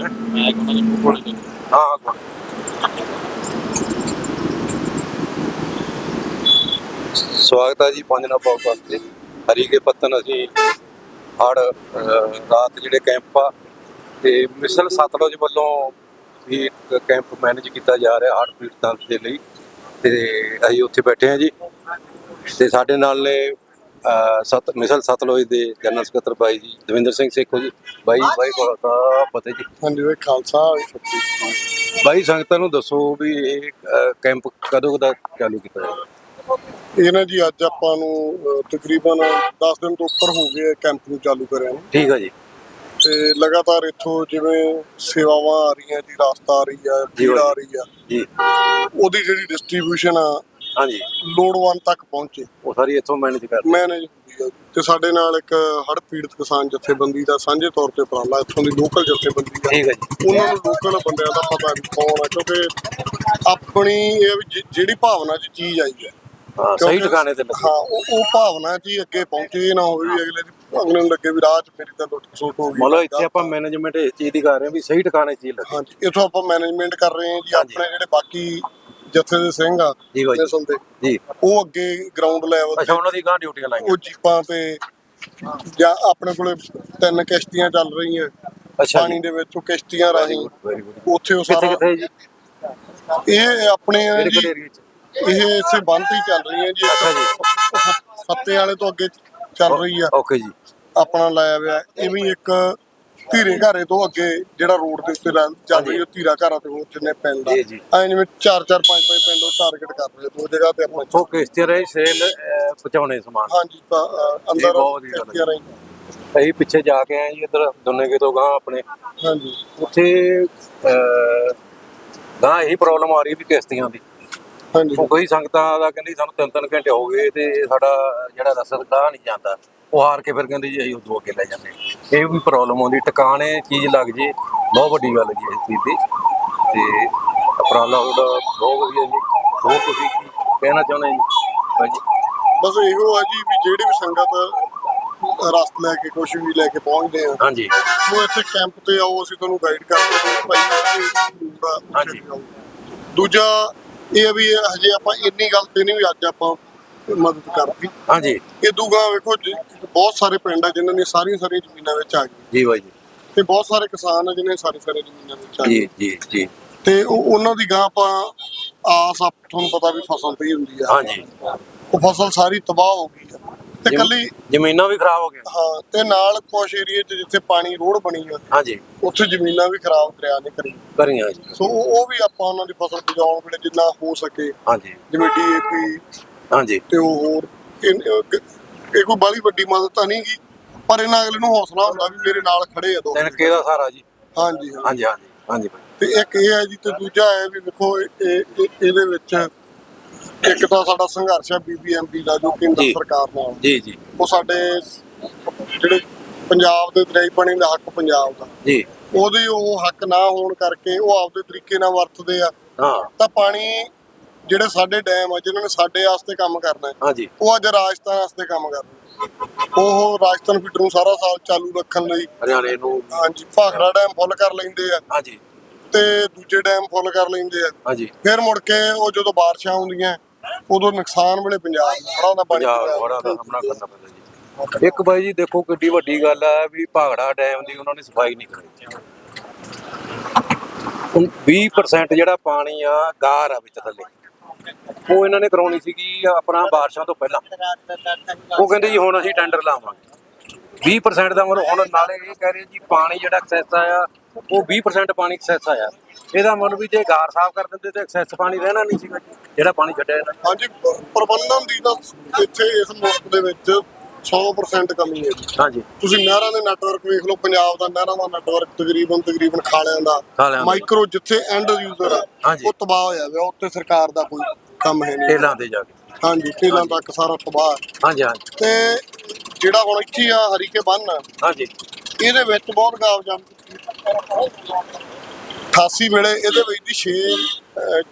ਹੈ ਮੈਂ ਉਹਨਾਂ ਦੇ ਮੂੰਹ ਕੋਲ ਸਵਾਗਤ ਹੈ ਜੀ ਪੰਜਨਾ ਪੌਡਕਾਸਟ ਤੇ। ਹਰੀ ਕੇ ਪੱਤਨ ਅਸੀਂ ਹੜ ਰਾਤ ਜਿਹੜੇ ਕੈਂਪ ਆ, ਤੇ ਮਿਸਲ ਸਤਲੁਜ ਵੱਲੋਂ ਵੀ ਕੈਂਪ ਮੈਨੇਜ ਕੀਤਾ ਜਾ ਰਿਹਾ ਹੜ ਪੀੜਤਾਂ ਦੇ ਲਈ। ਤੇ ਅਸੀਂ ਉੱਥੇ ਬੈਠੇ ਹਾਂ ਜੀ। ਤੇ ਸਾਡੇ ਨਾਲ ਨੇ ਸਤ ਮਿਸਲ ਸਤਲੁਜ ਦੇ ਜਨਰਲ ਸਕੱਤਰ ਬਾਈ ਜੀ ਦਵਿੰਦਰ ਸਿੰਘ ਸੇਖੋ ਜੀ ਬਾਈ ਬਾਈ ਕੋਲ ਤਾਂ ਪਤਾ ਜੀ। ਹਾਂਜੀ ਵੇ ਖਾਲਸਾ ਬਾਈ ਸੰਗਤਾਂ ਨੂੰ ਦੱਸੋ ਵੀ ਇਹ ਕੈਂਪ ਕਦੋਂ ਦਾ ਚਾਲੂ ਕੀਤਾ ਹੈ ਇਹ ਨਾ ਜੀ ਅੱਜ ਆਪਾਂ ਨੂੰ ਤਕਰੀਬਨ 10 ਦਿਨ ਤੋਂ ਉੱਪਰ ਹੋ ਗਏ ਕੈਂਪ ਨੂੰ ਚਾਲੂ ਕਰਿਆ ਨੂੰ। ਠੀਕ ਹੈ ਜੀ। ਤੇ ਲਗਾਤਾਰ ਇੱਥੋਂ ਜਿਵੇਂ ਸੇਵਾਵਾਂ ਆ ਰਹੀਆਂ ਜੀ ਰਾਸਤਾ ਆ ਰਹੀ ਆ ਜੀ ਭੀੜ ਆ ਬਾਈ। ਰਹੀ ਆ। ਜੀ। ਉਹਦੀ ਜਿਹੜੀ ਡਿਸਟ੍ਰੀਬਿਊਸ਼ਨ ਆ ਹਾਂਜੀ। ਲੋੜਵੰਦ ਤੱਕ ਪਹੁੰਚੇ। ਉਹ ਸਾਰੀ ਇੱਥੋਂ ਮੈਨੇਜ ਕਰ ਮੈਨੇਜ ਹੁੰਦੀ ਆ ਜੀ। ਤੇ ਸਾਡੇ ਨਾਲ ਇੱਕ ਹੜ੍ਹ ਪੀੜਤ ਕਿਸਾਨ ਜਥੇਬੰਦੀ ਦਾ ਸਾਂਝੇ ਤੌਰ ਤੇ ਉਪਰਾਲਾ ਇੱਥੋਂ ਦੀ ਲੋਕਲ ਜਥੇਬੰਦੀ ਆ। ਠੀਕ ਹੈ ਜੀ। ਉਹਨਾਂ ਨੂੰ ਲੋਕਲ ਬੰਦਿਆਂ ਦਾ ਪਤਾ ਵੀ ਕੌਣ ਆ ਕਿਉਂਕਿ ਆਪਣੀ ਇਹ ਵੀ ਜਿ- ਜਿਹੜੀ ਭਾਵਨਾ 'ਚ ਚੀਜ਼ ਆਈ ਹੈ ਹਾਂ ਸਹੀ ਕਿਉਂਕਿ- ਟਿਕਾਣੇ ਤੇ ਲੱਗੇ ਹਾਂ ਉਹ ਉਹ ਭਾਵਨਾ 'ਚ ਹੀ ਅੱਗੇ ਪਹੁੰਚੇ ਇਹ ਨਾ ਹੋਵੇ ਵੀ ਅਗਲੇ ਦੀ ਅਗਲੇ ਨੂੰ ਲੱਗੇ ਵੀ ਰਾਹ 'ਚ ਮੇਰੀ ਤਾਂ ਲੁੱਟ ਖਸੁੱਟ ਹੋ ਗਈ। ਮਤਲਬ ਇੱਥੇ ਆਪਾਂ ਮੈਨੇਜਮੈਂਟ ਇਸ ਚੀਜ਼ ਦੀ ਕਰ ਰਹੇ ਹਾਂ ਵੀ ਸਹੀ ਟਿਕਾਣੇ ਚੀਜ਼ ਲੱਗੇ। ਹਾਂਜੀ ਇਥੋਂ ਆਪਾਂ ਮੈਨੇਜਮੈਂਟ ਕਰ ਰਹੇ ਹਾਂ ਜੀ। ਆਪਣੇ ਜਿਹੜੇ ਬਾਕੀ ਜਥੇ ਦੇ ਸਿੰਘ ਆ ਜੀ ਬਾਈ ਜੀ। ਮਿਸਲ ਦੇ ਜੀ। ਉਹ ਅੱਗੇ ਗਰਾਊਂਡ ਲੈਵਲ ਅੱਛਾ ਉਹਨਾਂ ਦੀ ਗਾਂ ਡਿਊਟੀਆਂ ਲਾਈਆਂ। ਉਹ ਜੀਪਾਂ ਤੇ ਜਾਂ ਆਪਣੇ ਕੋਲੇ ਤਿੰਨ ਕਿਸ਼ਤੀਆਂ ਚੱਲ ਰਹੀਆਂ। ਅੱਛਾ ਪਾਣੀ ਜੀ ਦੇ ਵਿੱਚ ਉਹ ਕਿਸ਼ਤੀਆਂ ਰਾਹੀਂ। ਵੈਰੀ ਗੁੱਡ ਉੱਥੇ ਉਹ ਕਿੱਥੇ ਸਾਰਾ ਕਿੱਥੇ ਜੀ? ਇਹ ਆਪਣੇ ਕਿਹੜੇ ਜੀ ਕਿਹੜੇ ਏਰੀਆ ਚ। ਇਹ ਇਸੇ ਬੰਦ ਹੀ ਚੱਲ ਰਹੀਆਂ ਜੀ। ਅੱਛਾ ਜੀ। ਸੱਤੇ ਵਾਲੇ ਤੋਂ ਅੱਗੇ ਚੱਲ ਰਹੀ ਆ। ਓਕੇ ਜੀ। ਆਪਣਾ ਲਾਇਆ ਹੋਇਆ। ਇਵੇਂ ਹੀ ਇੱਕ ਧੀਰੇ ਘਾਰੇ ਤੋਂ ਅੱਗੇ ਜਿਹੜਾ ਰੋਡ ਦੇ ਉੱਤੇ ਚੱਲ ਰਹੀ ਹੈ ਧੀਰਾ ਘਾਰਾ ਤੇ ਹੋਰ ਜਿੰਨੇ ਪਿੰਡ ਆ ਜੀ, ਜੀ। ਐ ਜਿਵੇਂ 4 4 5 5 ਪਿੰਡ ਉਹ ਟਾਰਗੇਟ ਕਰ ਰਹੇ ਦੋ ਜਗ੍ਹਾ ਤੇ ਆਪਾਂ ਉੱਥੋਂ ਕਿਸ਼ਤੀ ਰਹੇ ਸੇਲ ਪਹੁੰਚਾਉਣੇ ਸਮਾਨ। ਹਾਂਜੀ ਤਾਂ ਅ, ਅੰਦਰ ਬਹੁਤ ਗੱਲ ਹੈ। ਅਸੀਂ ਪਿੱਛੇ ਜਾ ਕੇ ਆਏ ਜੀ ਇੱਧਰ ਦੁੰਨੇਗੇ ਤੋਂ ਗਾਂ ਆਪਣੇ। ਹਾਂਜੀ। ਉੱਥੇ ਅਹ, ਗਾਂ ਇਹੀ ਪ੍ਰੋਬਲਮ ਆ ਰਹੀ ਵੀ ਕਿਸ਼ਤੀਆਂ ਦੀ। ਹਾਂਜੀ। ਉਹ ਕਈ ਸੰਗਤਾਂ ਦਾ ਕਹਿੰਦੀ ਸਾਨੂੰ ਤਿੰਨ ਤਿੰਨ ਘੰਟੇ ਹੋ ਗਏ ਤੇ ਸਾਡਾ ਜਿਹੜਾ ਗਾਹ ਨਹੀਂ ਜਾਂਦਾ। ਉਹ ਹਾਰ ਕੇ ਫਿਰ ਕਹਿੰਦੇ ਜੀ ਅਸੀਂ ਉਦੋਂ ਅੱਗੇ ਲੈ ਜਾਂਦੇ। ਇਹ ਵੀ ਪ੍ਰੋਬਲਮ ਆਉਂਦੀ ਟਿਕਾਣੇ ਚੀਜ਼ ਲੱਗ ਜੇ ਬਹੁਤ ਵੱਡੀ ਗੱਲ ਜੀ ਇਸ ਚੀਜ਼ ਦੀ। ਤੇ ਉਪਰਾਲਾ ਉਹਦਾ ਬਹੁਤ ਵਧੀਆ ਜੀ। ਹੋਰ ਤੁਸੀਂ ਕੀ ਕਹਿਣਾ ਚਾਹੁੰਦੇ ਜੀ? ਬਸ ਇਹੋ ਆ ਜੀ ਵੀ ਜਿਹੜੀ ਵੀ ਸੰਗਤ ਰਸਤ ਲੈ ਕੇ ਕੁਝ ਵੀ ਲੈ ਕੇ ਪਹੁੰਚਦੇ ਆ ਹਾਂਜੀ। ਉਹ ਇੱਥੇ ਕੈਂਪ ਤੇ ਆਓ ਅਸੀਂ ਤੁਹਾਨੂੰ ਗਾਈਡ ਕਰਦੇ ਹਾਂ ਭਾਈ ਹਾਂਜੀ। ਦੂਜਾ ਇਹ ਵੀ ਹਜੇ ਆਪਾਂ ਇੰਨੀ ਗੱਲ ਤੇ ਨਹੀਂ ਵੀ ਅੱਜ ਆਪਾਂ ਮਦਦ ਕਰਦੀ। ਹਾਂਜੀ। ਇਹ ਦੂਗਾ ਵੇਖੋ ਜੀ, ਬਹੁਤ ਸਾਰੇ ਪਿੰਡ ਆ ਜਿਨ੍ਹਾਂ ਦੀਆਂ ਸਾਰੀਆਂ ਸਾਰੀਆਂ ਜ਼ਮੀਨਾਂ ਵਿੱਚ ਆ ਗਈਆਂ। ਜੀ ਭਾਈ ਜੀ। ਤੇ ਬਹੁਤ ਸਾਰੇ ਕਿਸਾਨ ਆ ਜਿਨ੍ਹਾਂ ਦੀਆਂ ਸਾਰੀ ਸਾਰੀਆਂ ਜ਼ਮੀਨਾਂ ਵਿੱਚ ਆ ਗਈਆਂ। ਜੀ ਜੀ ਜੀ। ਤੇ ਉਹ ਉਹਨਾਂ ਦੀ ਗਾਂ ਆਪਾਂ ਆਸ ਆ ਤੁਹਾਨੂੰ ਪਤਾ ਵੀ ਫਸਲ ਤੇ ਹੀ ਹੁੰਦੀ ਆ। ਹਾਂਜੀ। ਉਹ ਫਸਲ ਸਾਰੀ ਤਬਾਹ ਹੋ ਗਈ ਆ। ਤੇ ਜ਼ਮ- ਕੱਲੀ ਜ਼ਮੀਨਾਂ ਵੀ ਖਰਾਬ ਹੋ ਗਈਆਂ। ਹਾਂ ਤੇ ਨਾਲ ਕੁਝ ਏਰੀਏ 'ਚ ਜਿੱਥੇ ਪਾਣੀ ਰੋਡ ਬਣੀ ਆ ਹਾਂਜੀ। ਉੱਥੇ ਜ਼ਮੀਨਾਂ ਵੀ ਖਰਾਬ ਦਰਿਆ ਨੇ ਕਰੀ। ਕਰੀਆਂ ਜੀ ਸੋ ਉਹ ਉਹ ਵੀ ਆਪਾਂ ਉਹਨਾਂ ਦੀ ਫਸਲ ਬਚਾਉਣ ਵੇਲੇ ਜਿੰਨਾ ਹੋ ਸਕੇ। ਹਾਂਜੀ। ਜਿਵੇਂ ਡੀਏਪੀ ਹਾਂਜੀ। ਤੇ ਉਹ ਹੋਰ ਇਹ ਇਹ ਕੋਈ ਬਾਲੀ ਵੱਡੀ ਮਦਦ ਤਾਂ ਨਹੀਂ ਗੀ ਪਰ ਇਹਨਾਂ ਅਗਲੇ ਨੂੰ ਹੌਸਲਾ ਹੁੰਦਾ ਵੀ ਮੇਰੇ ਨਾਲ ਖੜੇ ਆ ਦੋ ਤਿੰਨ ਕੇ ਦਾ ਸਾਰਾ ਜੀ? ਹਾਂਜੀ ਹਾਂ। ਹਾਂਜੀ ਹਾਂਜੀ ਹਾਂਜੀ ਭਾਈ। ਤੇ ਇੱਕ ਇਹ ਹੈ ਜੀ ਤੇ ਦੂਜਾ ਹੈ ਵੀ ਵੇਖੋ ਇਹ- ਇਹ- ਇਹ- ਇਹਦੇ ਵਿੱਚ ਇੱਕ ਤਾਂ ਸਾਡਾ ਸੰਘਰਸ਼ ਹੈ ਬੀਬੀਐਮਪੀ ਦਾ ਜੋ ਕੇਂਦਰ ਜੀ। ਸਰਕਾਰ ਨਾਲ। ਜੀ ਜੀ। ਉਹ ਸਾਡੇ ਜਿਹੜੇ ਪੰਜਾਬ ਦੇ ਦਰਿਆਈ ਪਾਣੀ ਦਾ ਹੱਕ ਪੰਜਾਬ ਦਾ। ਜੀ। ਉਹਦੇ ਉਹ ਹੱਕ ਨਾ ਹੋਣ ਕਰਕੇ ਉਹ ਆਪਦੇ ਤਰੀਕੇ ਨਾਲ ਵਰਤਦੇ ਆ। ਹਾਂ। ਤਾਂ ਪਾਣੀ ਜਿਹੜੇ ਸਾਡੇ ਡੈਮ ਆ ਜਿਨ੍ਹਾਂ ਨੇ ਸਾਡੇ ਵਾਸਤੇ ਕੰਮ ਕਰਨਾ ਹੈ ਹਾਂਜੀ। ਉਹ ਅੱਜ ਰਾਜਸਥਾਨ ਵਾਸਤੇ ਕੰਮ ਕਰ ਰਹੇ ਉਹ ਰਾਜਸਥਾਨ ਫੀਡਰ ਨੂੰ ਸਾਰਾ ਸਾਲ ਚਾਲੂ ਰੱਖਣ ਲਈ ਹਰਿਆਣੇ ਨੂੰ। ਹਾਂਜੀ ਭਾਖੜਾ ਡੈਮ ਫੁੱਲ ਕਰ ਲੈਂਦੇ ਆ। ਹਾਂਜੀ। ਤੇ ਦੂਜੇ ਡੈਮ ਫੁੱਲ ਕਰ ਲੈਂਦੇ ਆ। ਹਾਂਜੀ। ਫਿਰ ਮੁੜ ਕੇ ਉਹ ਜਦੋਂ ਬਾਰਿਸ਼ਾਂ ਆਉਂਦੀਆਂ ਉਦੋਂ ਨੁਕਸਾਨ ਵੇਲੇ ਪੰਜਾਬ ਨੂੰ ਬੜਾ ਦਾ ਪਾਣੀ ਬੜਾ ਦਾ ਸਾਹਮਣਾ ਕਰਨਾ ਪੈਂਦਾ ਜੀ। ਇੱਕ ਬਾਈ ਜੀ ਦੇਖੋ ਕਿੱਡੀ ਵੱਡੀ ਗੱਲ ਆ ਵੀ ਭਾਗੜਾ ਡੈਮ ਦੀ ਉਹਨਾਂ ਨੇ ਸਫ਼ਾਈ ਨਹੀਂ ਕਰਾਈ। ਹੁਣ 20% ਜਿਹੜਾ ਪਾਣੀ ਆ ਗਾਰ ਆ ਵਿੱਚ ਥੱਲੇ। ਉਹ ਇਹਨਾਂ ਨੇ ਕਰਾਉਣੀ ਸੀਗੀ ਆਪਣਾ ਬਾਰਿਸ਼ਾਂ ਤੋਂ ਪਹਿਲਾਂ। ਉਹ ਕਹਿੰਦੇ ਜੀ ਹੁਣ ਅਸੀਂ ਟੈਂਡਰ ਲਾਵਾਂਗੇ। 20% ਦਾ ਮਤਲਬ ਹੁਣ ਨਾਲੇ ਇਹ ਕਹਿ ਰਹੇ ਜੀ ਪਾਣੀ ਜਿਹੜਾ ਐਕਸੈਸ ਆਇਆ ਉਹ 20% ਪਾਣੀ ਐਕਸੈਸ ਆਇਆ। ਇਹਦਾ ਮਤਲਬ ਵੀ ਜੇ ਗਾਰ ਸਾਫ਼ ਕਰ ਦਿੰਦੇ ਤੇ ਐਕਸੈਸ ਪਾਣੀ ਰਹਿਣਾ ਨਹੀਂ ਸੀਗਾ। ਜਿਹੜਾ ਪਾਣੀ ਛੱਡਿਆ ਇਹਨਾਂ ਨੇ। ਹਾਂਜੀ ਪ੍ਰਬੰਧਨ ਦੀ ਤਾਂ ਇੱਥੇ ਇਸ ਮੁਲਕ ਦੇ ਵਿੱਚ 100% ਕਮੀ ਹੈ ਹਾਂਜੀ। ਤੁਸੀਂ ਨਹਿਰਾਂ ਦੇ ਨੈਟਵਰਕ ਵੇਖ ਲਓ ਪੰਜਾਬ ਦਾ ਨਹਿਰਾਂ ਦਾ ਨੈਟਵਰਕ ਤਕਰੀਬਨ ਤਕਰੀਬਨ ਖਾਲਿਆਂ ਦਾ। ਮਾਈਕਰੋ ਜਿੱਥੇ ਐਂਡ ਯੂਜ਼ਰ ਆ। ਉਹ ਤਬਾਹ ਹੋਇਆ ਹੋਇਆ ਉੱਥੇ ਸਰਕਾਰ ਦਾ ਕੋਈ ਕੰਮ ਹੈ ਨਹੀਂ। ਟੇਲਾਂ ਤੇ ਜਾ ਕੇ। ਹਾਂਜੀ ਠੇਲਾਂ ਤੱਕ ਸਾਰਾ ਤਬਾਹ ਹੈ। ਹਾਂਜੀ ਹਾਂਜੀ। ਤੇ ਜਿਹੜਾ ਹੁਣ ਇੱਥੇ ਆ ਹਰੀਕੇ ਬੰਨ ਆ, ਹਾਂਜੀ। ਇਹਦੇ ਵਿੱਚ ਬਹੁਤ ਗਾਵਜਾਮ 88 ਵੇਲੇ ਇਹਦੇ ਵਿੱਚ ਦੀ 6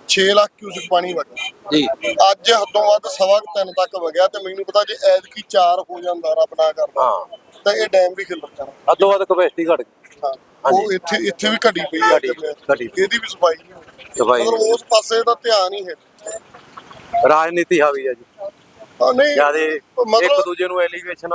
6 ਲੱਖ ਕਿਊਸਿਕ ਪਾਣੀ ਵਗਿਆ। ਜੀ। ਅੱਜ ਹੱਦੋਂ ਵੱਧ ਸਵਾ ਕੁ ਤਿੰਨ ਤੱਕ ਵਗਿਆ ਤੇ ਮੈਨੂੰ ਪਤਾ ਜੇ ਐਤਕੀ 4 ਹੋ ਜਾਂਦਾ ਰੱਬ ਨਾ ਕਰਦਾ ਹਾਂ। ਤਾਂ ਇਹ ਡੈਮ ਵੀ ਖਿਲਰ ਜਾਣਾ। ਅੱਧੋ ਵੱਧ ਕਪੈਸਿਟੀ ਘਟ ਗਈ। ਹਾਂ। ਉਹ ਇੱਥੇ ਇੱਥੇ ਵੀ ਘਟੀ ਪਈ ਘਟੀ, ਘਟੀ। ਇਹਦੀ ਵੀ ਸਫ਼ਾਈ ਨਹੀਂ ਹੋਈ। ਸਫ਼ਾਈ ਮਤਲਬ ਉਸ ਪਾਸੇ ਦਾ ਧਿਆਨ ਹੀ ਹੈ। ਰਾਜਨੀਤੀ ਹਾਵੀ ਹੈ ਜੀ। ਹਾਂ, ਨਹੀਂ ਜਿਆਦੇ ਇੱਕ ਮਤਲਬ ਦੂਜੇ ਨੂੰ ਐਲੀਗੇਸ਼ਨ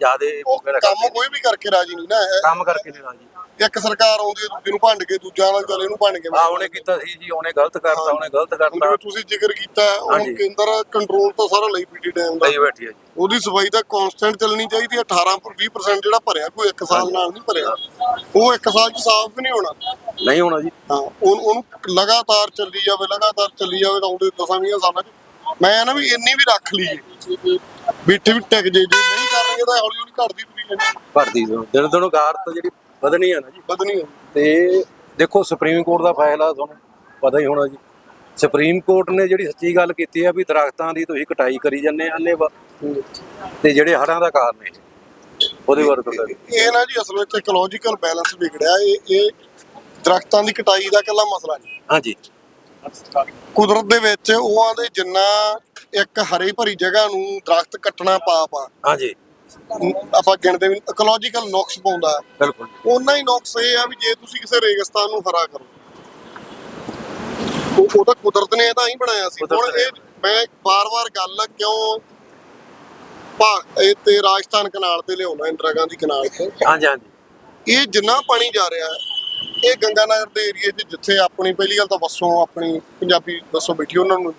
ਜਿਆਦੇ ਉਹ ਕੰਮ ਕੋਈ ਵੀ ਕਰਕੇ ਰਾਜੀ ਨਹੀਂ ਨਾ ਹੈ। ਕੰਮ ਕਰਕੇ ਨਹੀਂ ਰਾਜੀ। ਇੱਕ ਸਰਕਾਰ ਆਉਂਦੀ ਹੈ ਦੂਜੇ ਨੂੰ ਭੰਡ ਕੇ ਦੂਜਾ ਨਾਲ ਚੱਲ ਇਹਨੂੰ ਭੰਡ ਕੇ ਆ ਉਹਨੇ ਕੀਤਾ ਸੀ ਜੀ ਉਹਨੇ ਗਲਤ ਕਰਤਾ ਉਹਨੇ ਗਲਤ ਹੁਣ ਕਰਤਾ ਜਿਵੇਂ ਤੁਸੀਂ ਜ਼ਿਕਰ ਕੀਤਾ ਹੁਣ ਹਾਂਜੀ। ਕੇਂਦਰ ਕੰਟਰੋਲ ਤਾਂ ਸਾਰਾ ਲਈ ਪੀਟੀ ਡੈਮ ਦਾ। ਲਈ ਬੈਠੀ ਹੈ ਜੀ। ਉਹਦੀ ਸਫ਼ਾਈ ਤਾਂ ਕਨਸਟੈਂਟ ਚੱਲਣੀ ਚਾਹੀਦੀ ਹੈ 18 ਪਰ 20% ਜਿਹੜਾ ਭਰਿਆ ਕੋਈ ਇੱਕ ਸਾਲ ਨਾਲ ਨਹੀਂ ਭਰਿਆ। ਉਹ ਇੱਕ ਸਾਲ ਚ ਸਾਫ਼ ਵੀ ਨਹੀਂ ਹੋਣਾ। ਨਹੀਂ ਹੋਣਾ ਜੀ। ਹਾਂ ਉਹ- ਉਹਨੂੰ ਲਗਾਤਾਰ ਚੱਲੀ ਜਾਵੇ ਲਗਾਤਾਰ ਚੱਲੀ ਜਾਵੇ ਤਾਂ ਆਉਂਦੇ ਦਸਾਂ ਵੀਹਾਂ ਸਾਲਾਂ ਚ ਮੈਂ ਨਾ ਵੀ ਇੰਨੀ ਵੀ ਰੱਖ ਲਈਏ ਬਿੱਠੇ ਵੀ ਟਿਕ ਜੇ ਜੇ ਨਹੀਂ ਕਰਨਗੇ ਤਾਂ ਹੌਲੀ ਹੌਲੀ ਘਟਦੀ ਤੁਰੀ ਜਾਂਦੀ। ਭਰਦੀ ਦਿਨ ਦਿਨ ਗਾਰਤ ਜਿਹੜੀ ਵਧਣੀ ਹੈ ਨਾ ਜੀ। ਵਧਣੀ ਹੈ ਤੇ ਦੇਖੋ ਸੁਪਰੀਮ ਕੋਰਟ ਦਾ ਫੈਸਲਾ ਤੁਹਾਨੂੰ ਪਤਾ ਹੀ ਹੋਣਾ ਜੀ। ਸੁਪਰੀਮ ਕੋਰਟ ਨੇ ਜਿਹੜੀ ਸੱਚੀ ਗੱਲ ਕੀਤੀ ਹੈ ਵੀ ਦਰਖਤਾਂ ਦੀ ਤੁਸੀਂ ਕਟਾਈ ਕਰੀ ਜਾਂਦੇ ਅੰਨੇ ਤੇ ਜਿਹੜੇ ਹੜ੍ਹਾਂ ਦਾ ਕਾਰਨ ਹੈ ਉਹਦੇ ਬਾਰੇ ਤਾਂ ਇਹ ਨਾ ਜੀ ਅਸਲ ਵਿੱਚ ਇਕੋਲੋਜੀਕਲ ਬੈਲੈਂਸ ਵਿਗੜਿਆ। ਇਹ ਇਹ ਦਰਖਤਾਂ ਦੀ ਕਟਾਈ ਦਾ ਇਕੱਲਾ ਮਸਲਾ ਨਹੀਂ ਹਾਂਜੀ। ਕੁਦਰਤ ਦੇ ਵਿੱਚ ਉਹ ਆਂਦੇ ਜਿੰਨਾ ਇੱਕ ਹਰੀ ਭਰੀ ਜਗ੍ਹਾ ਨੂੰ ਦਰਖਤ ਕੱਟਣਾ ਪਾਪ ਆ। ਹਾਂਜੀ। ਆਪਾਂ ਗਿਣਦੇ ਵੀ ਇਕੋਲੋਜੀਕਲ ਨੁਕਸ ਪਾਉਂਦਾ। ਬਿਲਕੁਲ। ਓਨਾ ਹੀ ਨੁਕਸ ਇਹ ਆ ਵੀ ਜੇ ਤੁਸੀਂ ਕਿਸੇ ਰੇਗਿਸਤਾਨ ਨੂੰ ਹਰਾ ਕਰੋ। ਉਹ ਉਹ ਤਾਂ ਕੁਦਰਤ ਨੇ ਤਾਂ ਹੀ ਬਣਾਇਆ ਸੀ। ਹੁਣ। ਇਹ ਮੈਂ ਬਾਰ-ਬਾਰ ਗੱਲ ਕਿਉਂ ਭਾ ਇਹ ਤੇ ਰਾਜਸਥਾਨ ਕਨਾਲ ਤੇ ਲਿਆਉਣਾ ਇੰਦਰਾ ਗਾਂਧੀ ਕਨਾਲ ਤੇ। ਹਾਂਜੀ ਹਾਂਜੀ। ਇਹ ਜਿੰਨਾ ਪਾਣੀ ਜਾ ਰਿਹਾ ਹੈ ਇਹ ਗੰਗਾ ਨਗਰ ਦੇ ਏਰੀਏ 'ਚ ਜਿੱਥੇ ਆਪਣੀ ਪਹਿਲੀ ਗੱਲ ਤਾਂ ਬੱਸੋਂ ਆਪਣੀ ਪੰਜਾਬੀ ਬੱਸੋਂ ਬੈਠੀ ਉਹਨਾਂ ਨੂੰ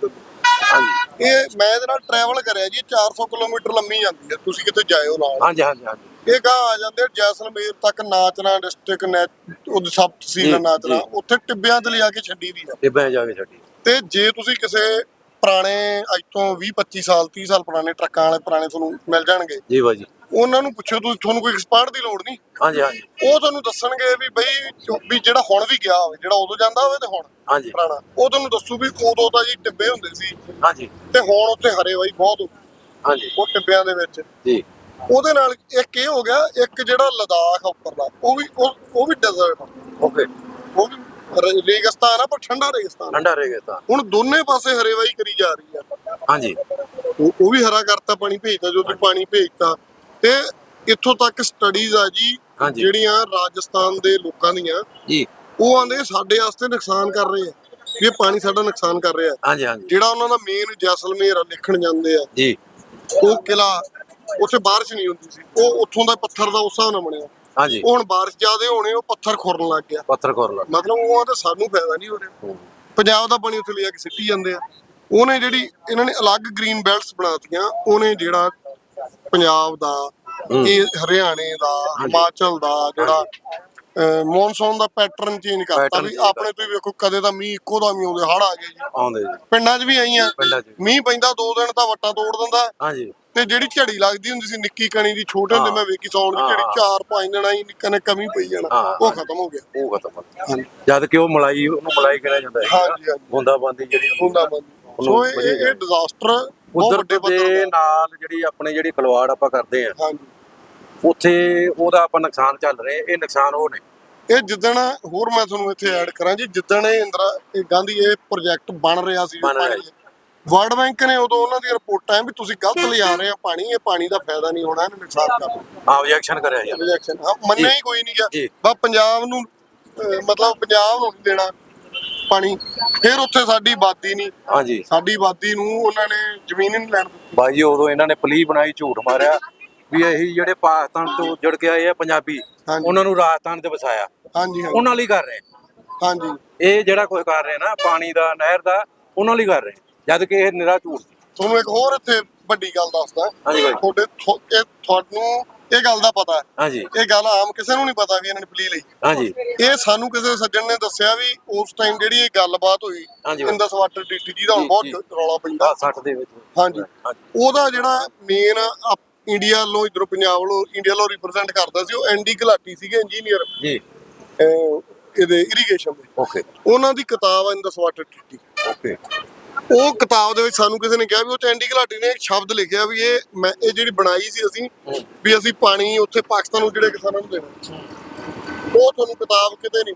ਹਾਂਜੀ। ਇਹ ਮੈਂ ਇਹਦੇ ਨਾਲ ਟਰੈਵਲ ਕਰਿਆ ਜੀ 400 ਕਿਲੋਮੀਟਰ ਲੰਮੀ ਜਾਂਦੀ ਹੈ ਤੁਸੀਂ ਕਿਤੇ ਜਾਇਓ ਨਾਲ। ਹਾਂਜੀ ਹਾਂਜੀ ਹਾਂਜੀ। ਇਹ ਗਾਂ ਆ ਜਾਂਦੇ ਜੈਸਲਮੇਰ ਤੱਕ ਨਾਚਣਾ ਡਿਸਟ੍ਰਿਕਟ ਨੈ ਉਹ ਸਬ ਤਹਿਸੀਲ ਜੀ। ਉੱਥੇ ਟਿੱਬਿਆਂ ਤੇ ਲਿਆ ਕੇ ਛੱਡੀ ਦੀ ਆ। ਬੈ ਜਾ ਕੇ ਛੱਡੀ। ਤੇ ਜੇ ਤੁਸੀਂ ਕਿਸੇ ਪੁਰਾਣੇ ਅੱਜ ਤੋਂ 20 25 ਸਾਲ 30 ਸਾਲ ਪੁਰਾਣੇ ਟਰੱਕਾਂ ਵਾਲੇ ਪੁਰਾਣੇ ਤੁਹਾਨੂੰ ਮਿਲ ਜਾਣਗੇ। ਜੀ ਬਾਜੀ ਉਹਨਾਂ ਨੂੰ ਪੁੱਛੋ ਤੁਸੀਂ ਤੁਹਾਨੂੰ ਕੋਈ ਐਕਸਪਰਟ ਦੀ ਲੋੜ ਨਹੀਂ। ਹਾਂਜੀ ਹਾਂਜੀ। ਉਹ ਤੁਹਾਨੂੰ ਦੱਸਣਗੇ ਵੀ ਬਈ ਵੀ ਜਿਹੜਾ ਹੁਣ ਵੀ ਗਿਆ ਹੋਵੇ ਜਿਹੜਾ ਉਦੋਂ ਜਾਂਦਾ ਹੋਵੇ ਤੇ ਹੁਣ ਹਾਂਜੀ। ਪੁਰਾਣਾ। ਉਹ ਤੁਹਾਨੂੰ ਦੱਸੂ ਵੀ ਉਦੋਂ ਤਾਂ ਜੀ ਟਿੱਬੇ ਹੁੰਦੇ ਸੀ। ਹਾਂਜੀ। ਤੇ ਹੁਣ ਉੱਥੇ ਹਰੇ ਬਾਈ ਬਹੁਤ। ਹਾਂਜੀ। ਉਹ ਟਿੱਬਿਆਂ ਦੇ ਵਿੱਚ। ਜੀ। ਉਹਦੇ ਨਾਲ ਇੱਕ ਇਹ ਹੋ ਗਿਆ ਇੱਕ ਜਿਹੜਾ ਲਦਾਖ ਉੱਪਰਲਾ ਉਹ ਵੀ ਉਹ ਵੀ ਡੈਜ਼ਰਟ ਓਕੇ ਉਹ ਵੀ ਰੇਗਿਸਤਾਨ ਆ ਪਰ ਠੰਡਾ ਰੇਗਿਸਤਾਨ। ਠੰਡਾ ਤਾਂ ਹੁਣ ਦੋਨੇ ਪਾਸੇ ਹਰੇਵਾਈ ਕਰੀ ਜਾ ਰਹੀ ਆ। ਹਾਂਜੀ। ਉਹ ਵੀ ਹਰਾ ਕਰਤਾ ਪਾਣੀ ਭੇਜਤਾ ਜੋ ਤੁਸੀਂ ਪਾਣੀ ਭੇਜਤਾ ਤੇ ਇੱਥੋਂ ਤੱਕ ਸਟੱਡੀਜ਼ ਆ ਜੀ ਹਾਂਜੀ। ਜਿਹੜੀਆਂ ਰਾਜਸਥਾਨ ਦੇ ਲੋਕਾਂ ਦੀਆਂ ਜੀ। ਉਹ ਆਂਦੇ ਸਾਡੇ ਵਾਸਤੇ ਨੁਕਸਾਨ ਕਰ ਰਹੇ ਆ ਵੀ ਇਹ ਪਾਣੀ ਸਾਡਾ ਨੁਕਸਾਨ ਕਰ ਰਿਹਾ। ਹਾਂਜੀ ਹਾਂਜੀ। ਜਿਹੜਾ ਉਹਨਾਂ ਦਾ ਮੇਨ ਜੈਸਲਮੇਰ ਆ ਲਿਖਣ ਜਾਂਦੇ ਆ। ਜੀ। ਉਹ ਕਿਲਾ ਉੱਥੇ ਬਾਰਿਸ਼ ਨਹੀਂ ਹੁੰਦੀ ਸੀ ਉਹ ਉੱਥੋਂ ਦਾ ਪੱਥਰ ਦਾ ਉਸ ਹਿਸਾਬ ਨਾਲ ਬਣਿਆ। ਹਾਂਜੀ। ਉਹ ਹੁਣ ਬਾਰਿਸ਼ ਜ਼ਿਆਦੇ ਹੋਣੇ ਉਹ ਪੱਥਰ ਖੁਰਨ ਲੱਗ ਗਿਆ। ਪੱਥਰ ਕੋਰ ਲਾ ਮਤਲਬ ਉਹ ਆਂਦੇ ਸਾਨੂੰ ਫਾਇਦਾ ਨਹੀਂ ਹੋ ਰਿਹਾ। ਪੰਜਾਬ ਦਾ ਪਾਣੀ ਉੱਥੇ ਲਿਆ ਕੇ ਸਿੱਟੀ ਜਾਂਦੇ ਆ। ਉਹਨੇ ਜਿਹੜੀ ਇਹਨਾਂ ਨੇ ਅਲੱਗ ਗ੍ਰੀਨ ਬੈਲਟਸ ਬਣਾਤੀਆਂ ਉਹਨੇ ਜਿਹੜਾ ਪੰਜਾਬ ਦਾ ਹੂੰ। ਇਹ ਹਰਿਆਣੇ ਦਾ ਹਿਮਾਚਲ ਦਾ ਜਿਹੜਾ ਮੌਨਸੂਨ ਦਾ ਪੈਟਰਨ ਚੇਂਜ ਕਰਤਾ ਵੀ ਆਪਣੇ ਤੁਸੀਂ ਵੇਖੋ ਕਦੇ ਤਾਂ ਮੀਂਹ ਇੱਕੋ ਦਾ ਮੀਂਹ ਆਉਂਦੇ ਹੜ ਆ ਗਏ ਜੀ। ਆਉਂਦੇ ਜੀ। ਪਿੰਡਾਂ 'ਚ ਵੀ ਆਈਆਂ ਮੀਂਹ ਪੈਂਦਾ ਦੋ ਦਿਨ ਤਾਂ ਵੱਟਾਂ ਤੋੜ ਦਿੰਦਾ। ਹਾਂਜੀ। ਤੇ ਜਿਹੜੀ ਝੜੀ ਲੱਗਦੀ ਹੁੰਦੀ ਸੀ ਨਿੱਕੀ ਕਣੀ ਦੀ ਛੋਟੇ ਹੁੰਦੇ ਹਾਂ। ਮੈਂ ਵੇਖੀ ਸੌਣ ਦੀ ਝੜੀ ਹਾਂ। ਚਾਰ ਪੰਜ ਦਿਨ ਆਈ ਨਿੱਕਾ ਨੇ ਕਮੀ ਪਈ ਜਾਣਾ। ਹਾਂ। ਉਹ ਖਤਮ ਹੋ ਗਿਆ। ਉਹ ਖਤਮ ਜਦ ਕਿ ਉਹ ਮਲਾਈ ਉਹਨੂੰ ਮਲਾਈ ਕਿਹਾ ਜਾਂਦਾ ਹੈ ਹਾਂਜੀ, ਹਾਂਜੀ। ਬੂੰਦਾ ਬੰਦੀ ਜਿਹੜੀ ਹੁੰਦਾ ਬੰਦ ਸੋ ਇਹ ਡਿਜ਼ਾਸਟਰ ਕੁਦਰਤ ਦੇ ਨਾਲ ਜਿਹੜੀ ਆਪਣੇ ਜਿਹੜੀ ਖਲਵਾੜ ਆਪਾਂ ਕਰਦੇ ਆ ਹਾਂਜੀ। ਉੱਥੇ ਉਹਦਾ ਆਪਾਂ ਨੁਕਸਾਨ ਚੱਲ ਰਿਹਾ ਇਹ ਨੁਕਸਾਨ ਉਹ ਨੇ। ਇਹ ਜਿੱਦਣ ਹੋਰ ਮੈਂ ਤੁਹਾਨੂੰ ਇੱਥੇ ਐਡ ਕਰਾਂ ਜੀ ਜਿੱਦਣ ਇਹ ਇੰਦਰਾ ਇਹ ਗਾਂਧੀ ਇਹ ਪ੍ਰੋਜੈਕਟ ਬਣ ਰਿਹਾ ਸੀ। ਵਰਲਡ ਬੈਂਕ ਨੇ ਉਦੋਂ ਉਹਨਾਂ ਦੀ ਰਿਪੋਰਟਾਂ ਹੈ ਵੀ ਤੁਸੀਂ ਗਲਤ ਲਿਆ ਰਹੇ ਆ ਪਾਣੀ ਇਹ ਪਾਣੀ ਦਾ ਫਾਇਦਾ ਨਹੀਂ ਹੋਣਾ ਇਹਨੇ ਨੁਕਸਾਨ ਕਰਨਾ ਆ ਆਬਜੈਕਸ਼ਨ ਕਰਿਆ ਯਾਰ ਰਿਜੈਕਸ਼ਨ ਹਾਂ ਮੰਨਿਆ ਹੀ ਕੋਈ ਨਹੀਂ ਗਿਆ। ਬਸ ਪੰਜਾਬ ਨੂੰ ਮਤਲਬ ਪੰਜਾਬ ਨੂੰ ਦੇਣਾ। ਪਾਣੀ ਫਿਰ ਉੱਥੇ ਸਾਡੀ ਆਬਾਦੀ ਨਹੀਂ। ਹਾਂਜੀ। ਸਾਡੀ ਆਬਾਦੀ ਨੂੰ ਉਹਨਾਂ ਨੇ ਜ਼ਮੀਨ ਹੀ ਨਹੀਂ ਲੈਣ ਦਿੱਤੀ। ਬਾਈ ਜੀ ਉਦੋਂ ਇਹਨਾਂ ਨੇ ਪਲੀ ਬਣਾਈ ਝੂਠ ਮਾਰਿਆ। ਵੀ ਇਹੀ ਜਿਹੜੇ ਪਾਕਿਸਤਾਨ ਤੋਂ ਜੁੜ ਕੇ ਆਏ ਆ ਪੰਜਾਬੀ ਹਾਂਜੀ। ਉਹਨਾਂ ਨੂੰ ਰਾਜਸਥਾਨ ਤੇ ਵਸਾਇਆ। ਹਾਂਜੀ ਹਾਂਜੀ। ਉਹਨਾਂ ਲਈ ਕਰ ਰਹੇ। ਹਾਂਜੀ। ਇਹ ਜਿਹੜਾ ਕੁਝ ਕਰ ਰਹੇ ਨਾ ਪਾਣੀ ਦਾ ਨਹਿਰ ਦਾ ਉਹਨਾਂ ਲਈ ਕਰ ਰਹੇ। ਜਦ ਕਿ ਇਹ ਨਿਰਾ ਝੂਠ ਸੀ। ਤੁਹਾਨੂੰ ਇੱਕ ਹੋਰ ਇੱਥੇ ਵੱਡੀ ਗੱਲ ਦੱਸਦਾ। ਹਾਂਜੀ ਬਾਈ। ਤੁਹਾਡੇ ਥੋ- ਇਹ ਤੁਹਾਨੂੰ ਇਹ ਗੱਲ ਦਾ ਪਤਾ ਹਾਂਜੀ। ਇਹ ਗੱਲ ਆਮ ਕਿਸੇ ਨੂੰ ਨਹੀਂ ਪਤਾ ਵੀ ਇਹਨਾਂ ਨੇ ਪਲੀ ਲਈ। ਹਾਂਜੀ। ਇਹ ਸਾਨੂੰ ਕਿਸੇ ਸੱਜਣ ਨੇ ਦੱਸਿਆ ਵੀ ਉਸ ਟਾਈਮ ਜਿਹੜੀ ਇਹ ਗੱਲਬਾਤ ਹੋਈ ਹਾਂਜੀ। ਇੰਦਸ ਵਾਟਰ ਡੀਟੀ ਜੀ ਦਾ ਹੁਣ ਬਹੁਤ। ਰੌਲਾ ਪੈਂਦਾ। 60 ਦੇ ਵਿੱਚ। ਹਾਂਜੀ। ਉਹਦਾ ਜਿਹੜਾ ਮੇਨ ਇੰਡੀਆ ਵੱਲੋਂ ਇਧਰੋਂ ਪੰਜਾਬ ਵੱਲੋਂ ਇੰਡੀਆ ਵੱਲੋਂ ਰਿਪਰੈਜ਼ੈਂਟ ਕਰਦਾ ਸੀ ਉਹ ਐਨਡੀ ਘਲਾਟੀ ਸੀਗੇ ਇੰਜੀਨੀਅਰ ਜੀ। ਇਹਦੇ ਇਰੀਗੇਸ਼ਨ ਦੇ। ਓਕੇ ਉਹਨਾਂ ਦੀ ਕਿਤਾਬ ਹੈ ਇੰਦਸ ਵਾਟਰ ਡੀਟੀ ਓਕੇ ਉਹ ਕਿਤਾਬ ਦੇ ਵਿੱਚ ਸਾਨੂੰ ਕਿਸੇ ਨੇ ਕਿਹਾ ਵੀ ਉਹ ਚ ਐਂਡੀ ਘਲਾਟੀ ਨੇ ਇੱਕ ਸ਼ਬਦ ਲਿਖਿਆ ਵੀ ਇਹ ਮੈਂ ਇਹ ਜਿਹੜੀ ਬਣਾਈ ਸੀ ਅਸੀਂ ਵੀ ਅਸੀਂ ਪਾਣੀ ਉੱਥੇ ਪਾਕਿਸਤਾਨ ਨੂੰ ਜਿਹੜੇ ਕਿਸਾਨਾਂ ਨੂੰ ਦੇਣਾ ਉਹ ਤੁਹਾਨੂੰ ਕਿਤਾਬ ਕਿਤੇ ਨਹੀਂ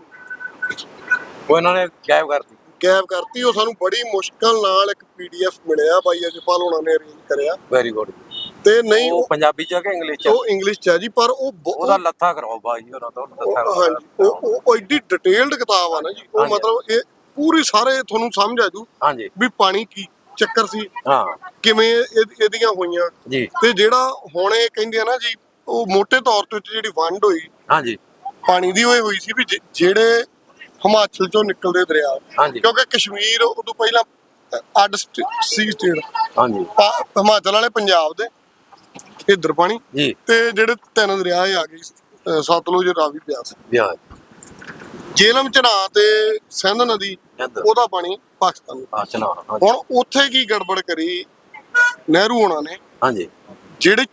ਉਹ ਇਹਨਾਂ ਨੇ ਗਾਇਬ ਕਰਤੀ ਗਾਇਬ ਕਰਤੀ ਉਹ ਸਾਨੂੰ ਬੜੀ ਮੁਸ਼ਕਲ ਨਾਲ ਇੱਕ ਪੀਡੀਐਫ ਮਿਲਿਆ ਬਾਈ ਅਜਪਾਲ ਹੋਣਾ ਨੇ ਅਰੇਂਜ ਕਰਿਆ ਵੈਰੀ ਗੁੱਡ ਤੇ ਨਹੀਂ ਉਹ ਪੰਜਾਬੀ ਚ ਆ ਕਿ ਇੰਗਲਿਸ਼ ਚ? ਉਹ ਇੰਗਲਿਸ਼ ਚ ਹੈ ਜੀ ਪਰ ਉਹ ਉਹਦਾ ਲੱਥਾ ਕਰਾਓ ਬਾਈ ਹੋਰਾਂ ਤੋਂ ਲੱਥਾ। ਹਾਂਜੀ ਉਹ ਐਡੀ ਡਿਟੇਲਡ ਕਿਤਾਬ ਆ ਨਾ ਜੀ ਉਹ। ਮਤਲਬ ਇਹ ਪੂਰੀ ਸਾਰੇ ਤੁਹਾਨੂੰ ਸਮਝ ਆ ਜੂ ਹਾਂਜੀ। ਵੀ ਪਾਣੀ ਕੀ ਚੱਕਰ ਸੀ ਹਾਂ। ਕਿਵੇਂ ਇਹ- ਇਹਦੀਆਂ ਹੋਈਆਂ। ਜੀ। ਤੇ ਜਿਹੜਾ ਹੁਣ ਇਹ ਕਹਿੰਦੇ ਆ ਨਾ ਜੀ ਉਹ ਮੋٹے ਤੌਰ ਤੇ ਜਿਹੜੀ ਵੰਡ ਹੋਈ ਹਾਂਜੀ। ਪਾਣੀ ਦੀ ਹੋਈ ਹੋਈ ਸੀ ਵੀ ਜਿ- ਜਿਹੜੇ ਹਿਮਾਚਲ ਚੋਂ ਨਿਕਲਦੇ ਦਰਿਆ ਹਾਂਜੀ। ਕਿਉਂਕਿ ਕਸ਼ਮੀਰ ਉਦੋਂ ਪਹਿਲਾਂ ਅੱਡ ਸਟ- ਸੀ ਸਟੇਟ ਹਾਂਜੀ। ਪਾ- ਹਿਮਾਚਲ ਵਾਲੇ ਪੰਜਾਬ ਦੇ ਇੱਧਰ ਪਾਣੀ। ਜੀ। ਤੇ ਜਿਹੜੇ ਤਿੰਨ ਦਰਿਆ ਇਹ ਆ ਗਏ ਸਤਲੁਜ ਰਾਵੀ ਬਿਆਸ। ਵਿਆਹ ਜੇਲਮ ਚਨਾ ਤੇ ਸਿੰਧ ਨਦੀ। ਉਹਦਾ ਪਾਣੀ ਪਾਕਿਸਤਾਨ। ਨੂੰ ਆ ਚਨਾ ਹਾਂਜੀ। ਹੁਣ ਉੱਥੇ ਕੀ ਗੜਬੜ ਕਰੀ ਨਹਿਰੂ ਹੋਣਾ ਨੇ? ਹਾਂਜੀ। ਜਿਹੜੇ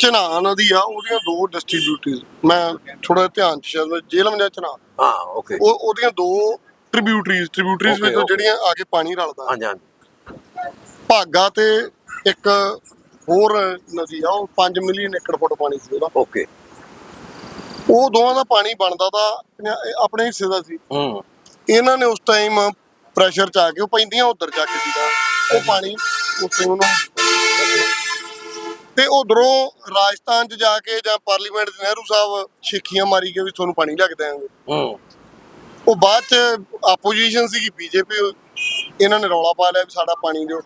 ਚਨਾ ਨਦੀ ਆ ਉਹਦੀਆਂ ਦੋ ਡਿਸਟ੍ਰੀਬਿਊਟਰੀਜ਼ ਮੈਂ ਥੋੜਾ ਧਿਆਨ ਚ ਸ਼ਾਇਦ ਜੇਲਮ ਜਾਂ ਚਨਾ ਹਾਂ ਓਕੇ ਉਹ ਉਹਦੀਆਂ ਦੋ ਟ੍ਰਿਬਿਊਟਰੀਜ਼ ਟ੍ਰਿਬਿਊਟਰੀਜ਼ ਵਿੱਚੋਂ. ਜਿਹੜੀਆਂ ਆ ਕੇ ਪਾਣੀ ਰਲਦਾ। ਹਾਂਜੀ ਹਾਂਜੀ। ਭਾਗਾ ਤੇ ਇੱਕ ਹੋਰ ਨਦੀ ਆ ਉਹ 5 ਮਿਲੀਅਨ ਏਕੜ ਫੁੱਟ ਪਾਣੀ ਸੀ ਉਹਦਾ। ਓਕੇ ਉਹ ਦੋਵਾਂ ਦਾ ਪਾਣੀ ਬਣਦਾ ਤਾਂ ਆਪਣੇ ਹਿੱਸੇ ਦਾ ਸੀ। ਹੂੰ। ਇਹਨਾਂ ਨੇ ਉਸ ਟਾਈਮ ਪ੍ਰੈਸ਼ਰ ਚ ਆ ਕੇ ਉਹ ਪੈਂਦੀਆਂ ਉਧਰ ਜਾ ਕੇ ਸੀਗਾ ਉਹ ਪਾਣੀ ਉੱਥੇ ਉਹਨੂੰ ਤੇ ਉਧਰੋਂ ਰਾਜਸਥਾਨ ਚ ਜਾ ਕੇ ਜਾਂ ਪਾਰਲੀਮੈਂਟ ਦੇ ਨਹਿਰੂ ਸਾਹਿਬ ਸ਼ੇਖੀਆਂ ਮਾਰੀ ਕੇ ਵੀ ਤੁਹਾਨੂੰ ਪਾਣੀ ਲੱਗ ਹੂੰ। ਉਹ ਬਾਅਦ ਚ ਆਪੋਜੀਸ਼ਨ ਸੀਗੀ ਬੀਜੇਪੀ ਇਹਨਾਂ ਨੇ ਰੌਲਾ ਪਾ ਲਿਆ ਵੀ ਸਾਡਾ ਪਾਣੀ ਦਿਓ।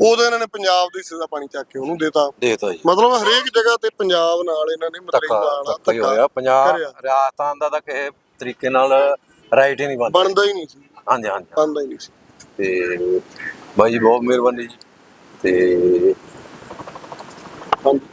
ਉਦੋਂ ਇਹਨਾਂ ਨੇ ਪੰਜਾਬ ਦੇ ਹਿੱਸੇ ਦਾ ਪਾਣੀ ਚੱਕ ਕੇ ਉਹਨੂੰ ਦੇਤਾ। ਦੇਤਾ ਜੀ। ਮਤਲਬ ਹਰੇਕ ਜਗ੍ਹਾ ਤੇ ਪੰਜਾਬ ਨਾਲ ਇਹਨਾਂ ਨੇ ਮਤਲਬ ਧੱਕਾ ਨਾਲ ਧੱਕਾ ਹੀ ਧੱਕਾ ਹੋਇਆ। ਪੰਜਾਬ ਕਰਿਆ। ਰਾਜਸਥਾਨ ਦਾ ਤਾਂ ਕਿਸੇ ਤਰੀਕੇ ਨਾਲ ਰਾਈਟ ਹੀ ਨਹੀਂ ਬਣਦਾ। ਬਣਦਾ ਹੀ ਨਹੀਂ ਸੀ। ਹਾਂਜੀ ਹਾਂਜੀ। ਬਣਦਾ ਹੀ ਨਹੀਂ ਸੀ। ਤੇ ਬਾਈ ਜੀ ਬਹੁਤ ਮਿਹਰਬਾਨੀ ਜੀ। ਤੇ ਹਾਂਜੀ।